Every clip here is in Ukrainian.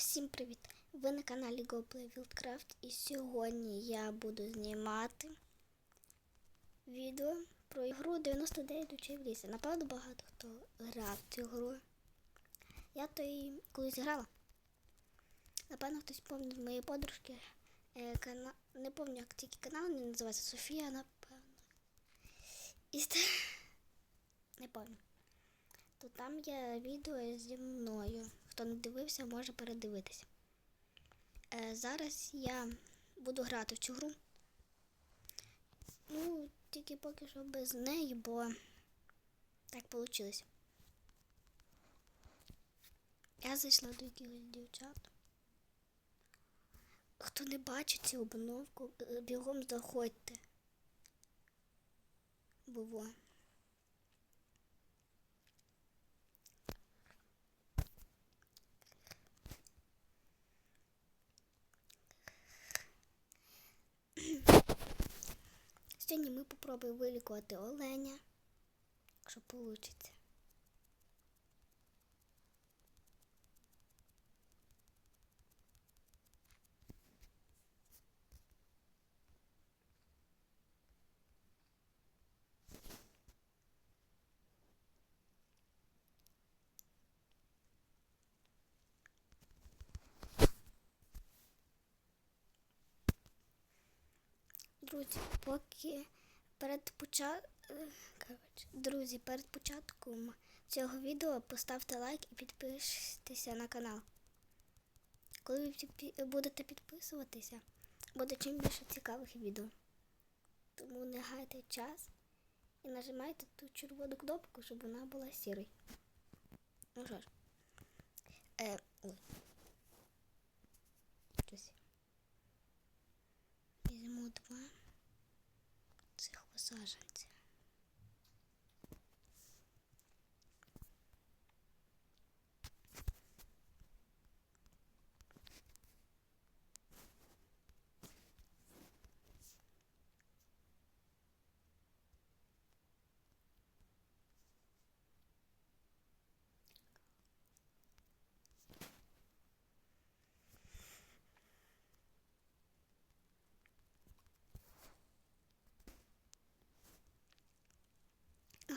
Всім привіт! Ви на каналі GoPlay Wildcraft і сьогодні я буду знімати відео про ігру 99 ночей в лісі. Напевно, багато хто грав цю гру. Я то і колись грала. Напевно, хтось пам'ятає моєї подружки. Е, кана... Не пам'ятаю, як тільки канал він називається Софія, напевно. І не пам'ятаю. То там є відео зі мною. Хто не дивився, може передивитися. Е, зараз я буду грати в цю гру. Ну, тільки поки що без неї, бо так вийшло. Я зайшла до якихось дівчат. Хто не бачить цю обновку, е, бігом заходьте. Бо. Сьогодні ми попробуємо вилікувати оленя, якщо вийде. Друзі, поки перед поча... е, друзі, перед початком цього відео поставте лайк і підпишіться на канал. Коли ви будете підписуватися, буде чим більше цікавих відео. Тому не гайте час і нажимайте ту червону кнопку, щоб вона була сірою. Ну що ж. Е, ой. Візьму два цих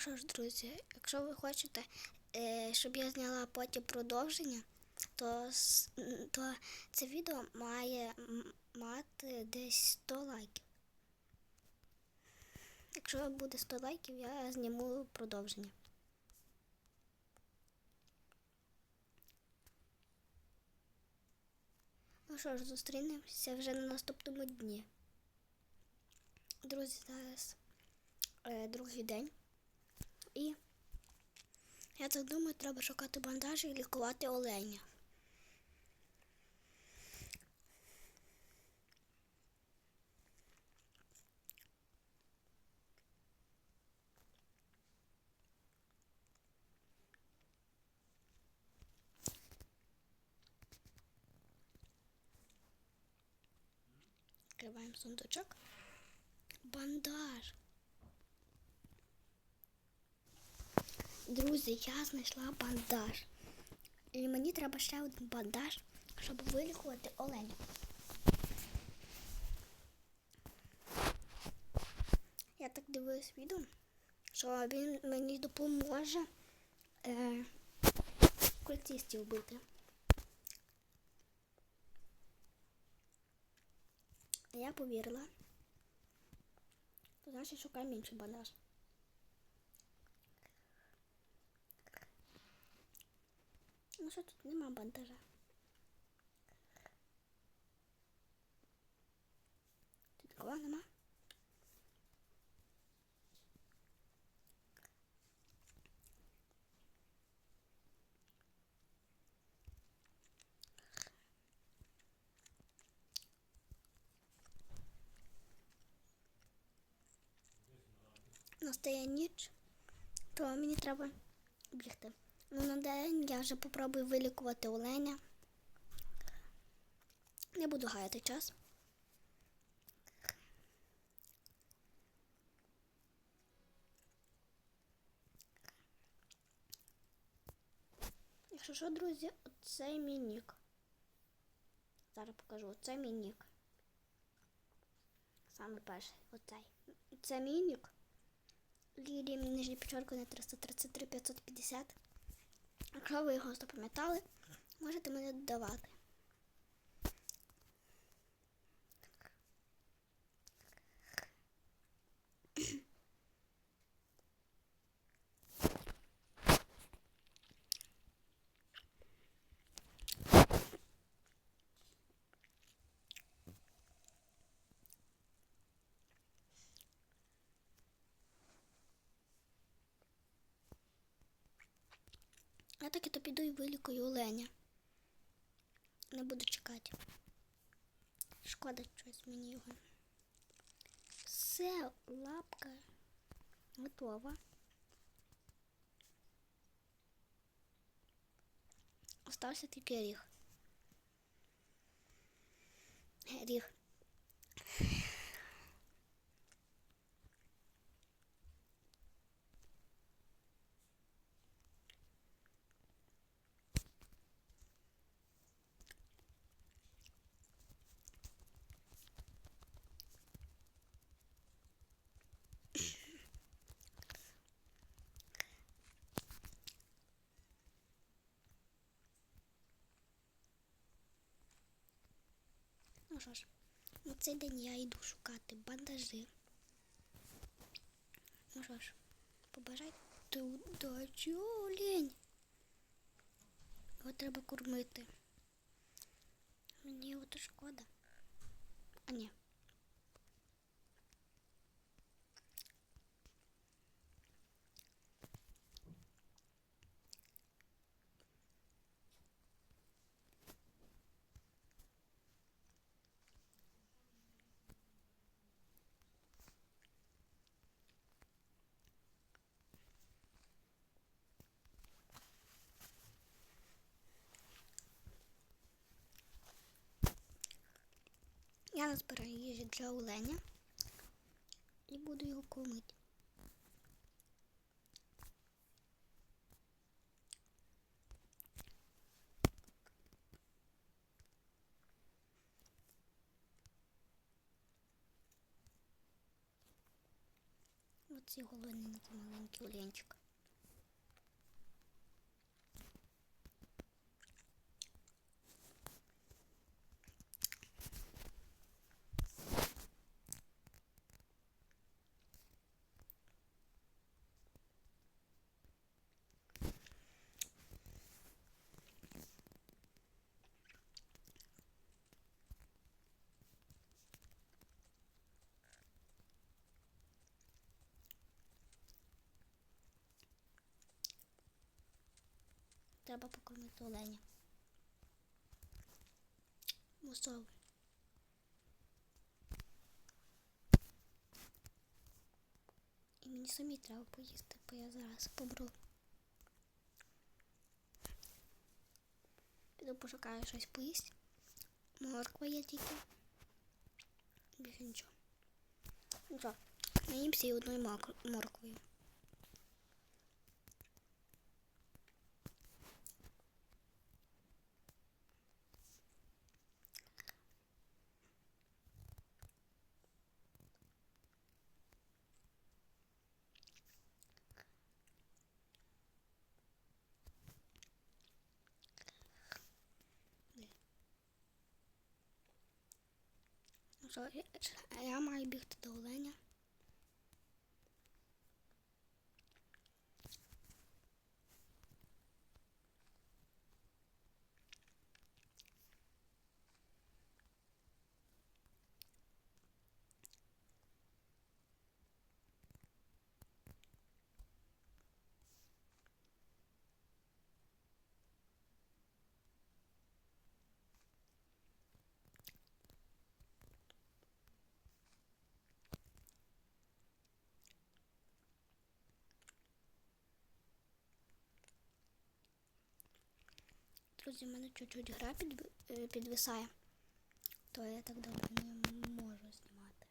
що ж, друзі, якщо ви хочете, е, щоб я зняла потім продовження, то, то це відео має мати десь 100 лайків. Якщо буде 100 лайків, я зніму продовження. Ну що ж, зустрінемося вже на наступному дні. Друзі, зараз е, другий день. І я так думаю, треба шукати бандажі і лікувати оленя. Відкриваємо сундучок. Бандаж. Друзі, я знайшла бандаж. І мені треба ще один бандаж, щоб вилікувати оленя. Я так дивилась відео, що він мені допоможе е, культистів вбити. Я повірила. Значить шукаємо інший бандаж. Що тут нема бандажа? Тут нікого нема. Настає ніч, то мені треба бігти. Ну, на день я вже попробую вилікувати оленя. Не буду гаяти час. Якщо що, друзі, оцей мій нік. Зараз покажу. Це мій нік. Саме перший. Оцей. Це мій нік. Лілія мій нижній підчерку на 333 550. Якщо ви його запам'ятали, можете мене додавати. Я так і то піду і вилікую оленя. Не буду чекати. Шкода щось мені його. Все, лапка готова. Остався тільки ріг. Ріг. Ну що ж, на цей день я йду шукати бандажі. Ну що ж, побажайте удачі, олень. Його треба кормити. Мені його то шкода. А ні. Я назбираю їжі для оленя і буду його кормити. Оці голодненький маленький оленчик. Треба покормити оленя. Мусов. І мені самі треба поїсти, бо я зараз помру. Піду пошукаю щось поїсти. Морква є тільки. Більше нічого. Ну що, наїмся і одною морквою. Ну що, я- маю бігти до оленя. Друзі, в мене чуть-чуть гра е, підвисає, то я так не можу знімати.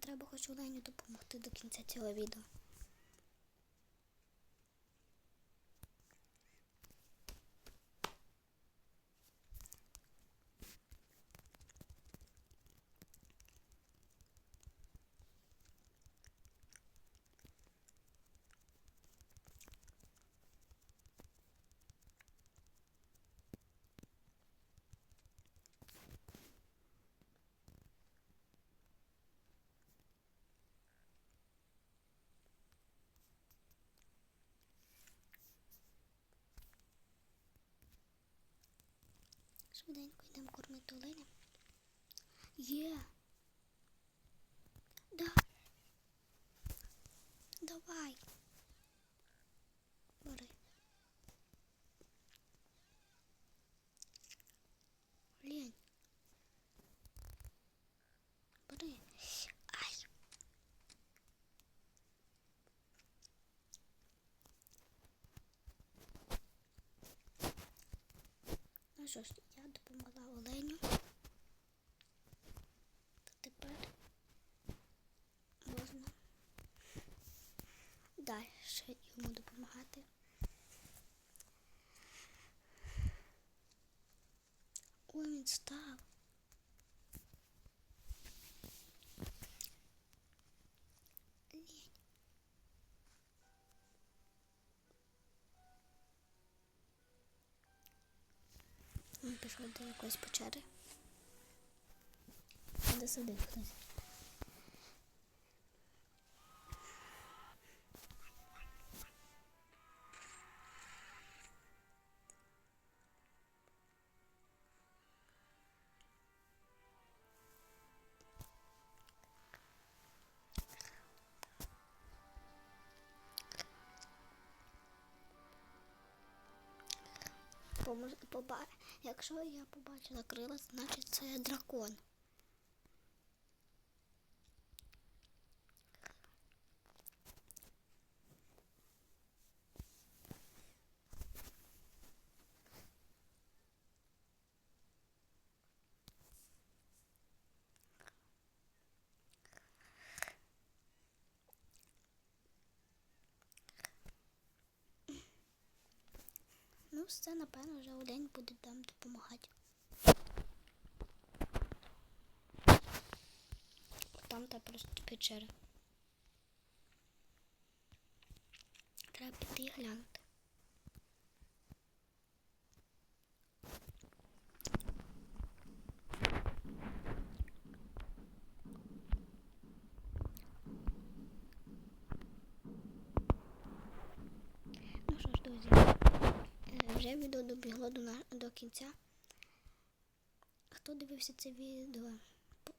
Треба хоч Олені допомогти до кінця цього відео. Швиденько йдемо кормити оленя. Є. Да. Давай. Що ж, я допомогла Оленю. То тепер можна далі йому допомагати. Ой, він став. Лінь. Він пішов до якоїсь печери. Де сидить хтось. Помож- поба- Якщо я побачила крила, значить це дракон. Ну, все, напевно, вже Олень буде там допомагати. Там та просто печера. Треба піти і глянути. Ну що ж, друзі, е, вже відео добігло до, до кінця. Хто дивився це відео,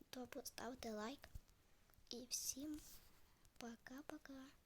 то поставте лайк. І всім пока-пока.